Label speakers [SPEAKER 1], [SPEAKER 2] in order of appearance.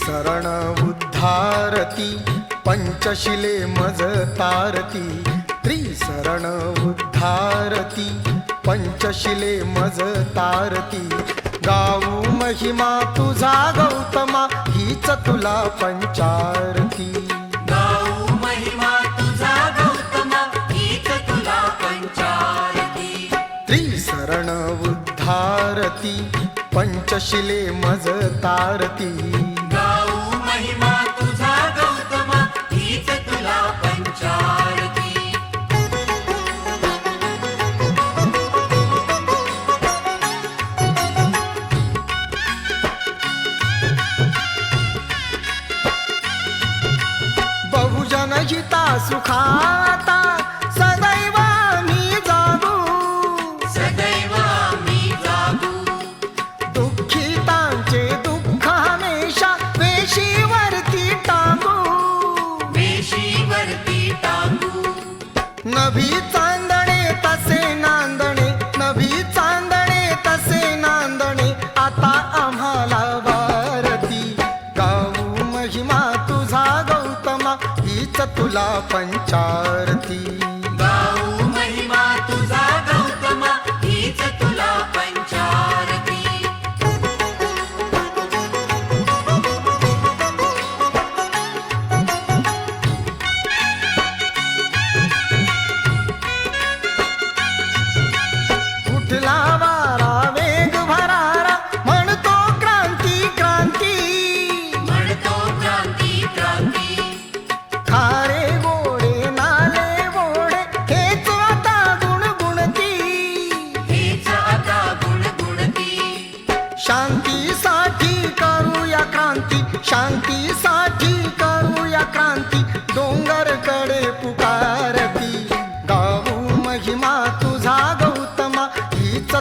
[SPEAKER 1] शरण उद्धारती पंचशिले मज तारती. त्रिशरण उद्धारती पंचशिले मज तारती. गाऊ महिमा तुझा गौतमा हीच तुला पंचारती.
[SPEAKER 2] गाऊ
[SPEAKER 1] उद्धारती पंचशिले मज तारती.
[SPEAKER 2] महिमा तुझा गौतमा हीच तुला पंचारती.
[SPEAKER 1] बहुजन सुखाता नभी चांदणे तसे नांदणे. नभी चांदणे तसे नांदणे. आता आम्हाला भारती गाऊ महिमा तुझा गौतमा हीच तुला पंचारती. कुठला वारा वेग भरारा. म्हणतो क्रांती क्रांती.
[SPEAKER 2] म्हणतो क्रांती क्रांती.
[SPEAKER 1] खारे गोडे नाले गोडे हेच आता गुणगुणती.
[SPEAKER 2] हेच आता गुणगुणती.
[SPEAKER 1] शांतीसाठी करूया क्रांती शांतीसाठी करूया क्रांती. डोंगरकडे पुकारती गाऊ महिमा